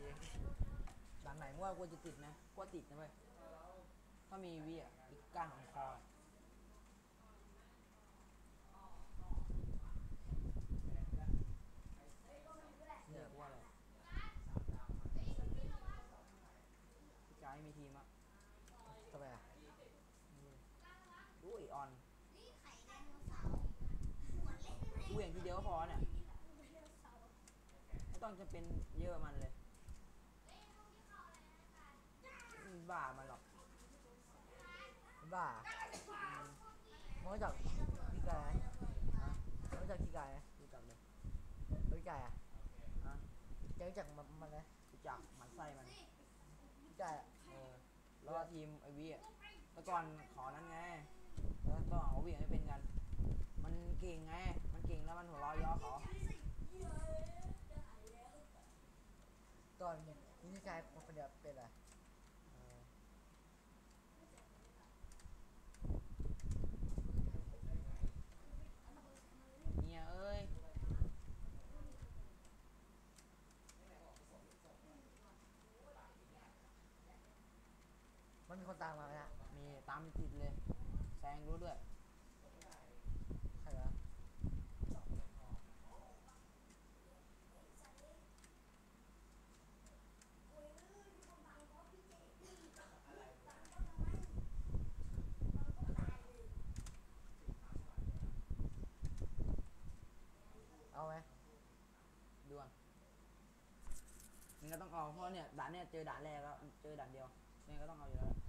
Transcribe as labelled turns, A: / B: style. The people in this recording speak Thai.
A: มึงว่ากูจะติดไหมกูว่าติดนะเว้ยถ้ามีวิอะอีกก้างของคออะเนี่ยกูว่าอะไรพี่กายไม่มีทีมอะ
B: ทำไมอะ
A: อุ้ยออนกูอย่างทีเดียวก็พอเนี่ยไม่ต้องจะเป็นเยอะมันเลยไม่บ้ามันหรอก
B: บ้ามึงรู้จักพี่กายไหม
A: ฮะ
B: มึงรู้จักพี่กายไหม
A: รู้จักเลย
B: พี่กายอะ
A: ฮะ
B: แกรู้จักมันมันไหม
A: รู้จักหมันไส้มัน
B: พี่กายอะ
A: เออแล้วก็ทีมไอวีอะแต่ก่อนขอนั้นไงแล้วก็เอาวิ่งไม่เป็นกัน มันเก่งไง มันเก่งแล้วมันหัวเร้อยย่อเขา
B: ตอนพี่กายคนเดียวเป็นอะไร
A: เออเนี่ยเอ้ย
B: มันมีคนตามมาไหมอะ
A: มีตามติดเลย แซงรู้ด้วย
B: ใครวะเอาไหม
A: ด่วนมันก็ต้องเอาเพราะเนี่ยด่านเนี่ยเจอด่านแรกแล้วเจอด่านเดียวเนี่ยก็ต้องเอาอยู่แล้ว